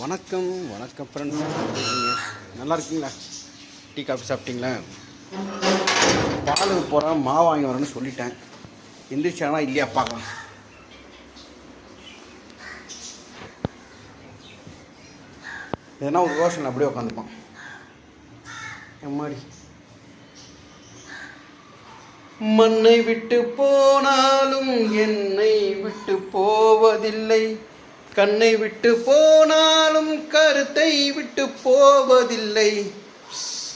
வணக்கம் வணக்கம் ஃப்ரெண்ட்ஸ் நல்லா இருக்கீங்களா? டீ காஃபி சாப்பிட்டீங்களா? பாலுக்கு போகிறேன் மாவு வாங்கி வரேன்னு சொல்லிட்டேன். எந்திரிச்சானா இல்லையா பார்க்கலாம். எதனா ஒரு ரோஷன் அப்படியே உட்காந்துப்பான். எம்மாடி மண்ணை விட்டு போனாலும் என்னை விட்டு போவதில்லை. கண்ணை விட்டு போனாலும் கருத்தை விட்டு போவதில்லை.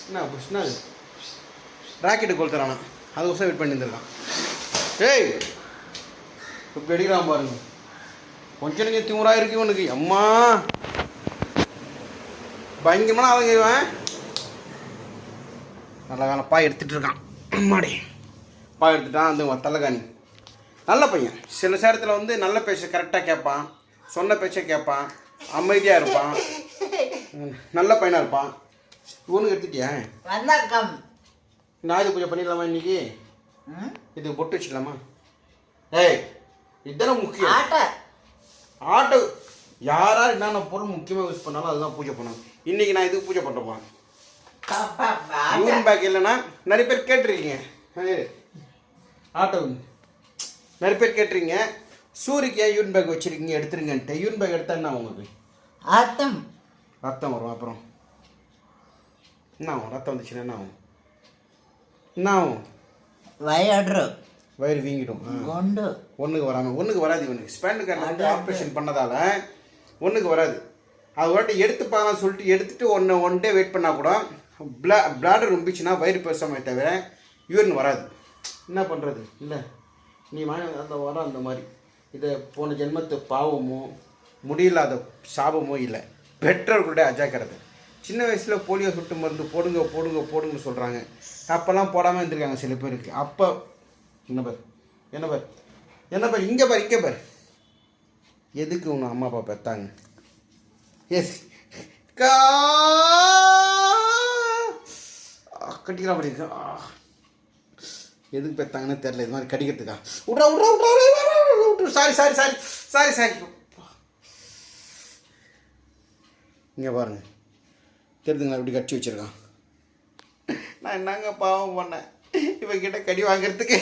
என்ன புஷ்னா ராக்கெட்டு கொளுத்துறானா அது வருஷம் வெயிட் பண்ணி இருந்திருக்கான். ஏய் இப்போ அடிக்கிறான் பாருங்க. கொஞ்சம் நீங்கள் திமுறாக இருக்கு உனக்கு அம்மா. பயங்கரமான ஆளுங்க இவன். நல்ல காலம் பாய் எடுத்துட்டு இருக்கான். அம்மாடி. பாய் எடுத்துட்டான் அந்த தலைகாணி. நல்ல பையன். சில நேரத்தில் வந்து நல்ல பேச கரெக்டாக கேட்பான். சொன்ன பேச்சை கேட்பான் அமைதியாக இருப்பான். நல்ல பையனாக இருப்பான். இவனுக்கு எடுத்துட்டியா? வணக்கம். இந்த ஆயுத பூஜை பண்ணிடலாமா இன்னைக்கு? ம்? இது பொட்டு வச்சிடலாமா ஏய் இதுதானே முக்கியம். ஆட்டை. ஆட்டோ யாரா என்னென்ன பொருள் முக்கியமாக யூஸ் பண்ணாலும் அதுதான் பூஜை பண்ணணும் இன்னைக்கு நான் இதுக்கு பூஜை பண்ண போகிறேன் பாப்பா, ஆட்டை. யூன் பேக் இல்லைன்னா நிறைய பேர் கேட்டிருக்கீங்க. ஆட்டோ நிறைய பேர் கேட்டிருக்கீங்க. சூரிக்கு யூன் பேக் வச்சிருக்கீங்க? எடுத்துருங்கன்ட்டு. யூன் பேக் எடுத்தா என்ன உங்களுக்கு? ஆட்டம் ரத்தம் வரும். அப்புறம் என்ன ஆகும்? ரத்தம் வந்துச்சுன்னா என்ன ஆகும்? என்ன ஆகும்? வயடு வயிறு வீங்கிடும். கொண்டு. ஒன்றுக்கு வராமல் ஒன்றுக்கு வராது இவனுக்கு. ஸ்பேண்டு கார்டு ஆப்ரேஷன் பண்ணதால ஒன்றுக்கு வராது. அது வாட்டி எடுத்து பார்க்கலாம் சொல்லிட்டு எடுத்துட்டு ஒன்று ஒன் டே வெயிட் பண்ணால் கூட பிளா பிளாடர் ரொம்பிச்சுன்னா வயிறு பேசாமே தவிர யூரின் வராது. என்ன பண்ணுறது இல்லை. நீ வாங்கி அந்த வர அந்த மாதிரி. இதை போன ஜென்மத்து பாவமோ முடியலாத சாபமோ இல்லை. பெற்றோர்களுடைய அஜாக்கிரதை. சின்ன வயசில் போலியோ சொட்டு மருந்து போடுங்க போடுங்க போடுங்கன்னு சொல்கிறாங்க அப்போல்லாம் போடாமல் இருந்திருக்காங்க சில பேருக்கு. அப்போ என்ன பார் என்ன பார் என்ன பார் இங்கே பார் இங்கே பார். எதுக்கு உங்க அம்மா அப்பா பெத்தாங்க? எஸ் கா கட்டிக்கலாம் அப்படி எதுக்கு பெத்தாங்கன்னு தெரில இது மாதிரி கடிக்கிறதுக்கா? விட்றா விட்றா விட்றா sorry sorry sorry sorry sorry. இங்கே பாருங்கள் தெரிதுங்களா இப்படி கட்டி வச்சுருக்கான்? நான் என்னங்க பாவம் பண்ணேன்? இவங்கிட்ட கடி வாங்குறதுக்கு.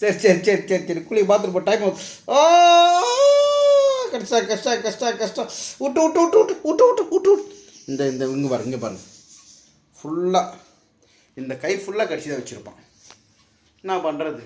சரி சரி சரி சரி சரி. குழி பார்த்துட்டு டைம் ஓ கஷ்டம் கஷ்டம் கஷ்டம் கஷ்டம். விட்டு விட்டு விட்டு விட்டு விட்டு விட்டு விட்டு இந்த இந்த இங்கே பாருங்க இங்கே பாருங்க. ஃபுல்லாக இந்த கை ஃபுல்லாக கடிச்சு தான் வச்சுருப்பான். என்ன பண்ணுறது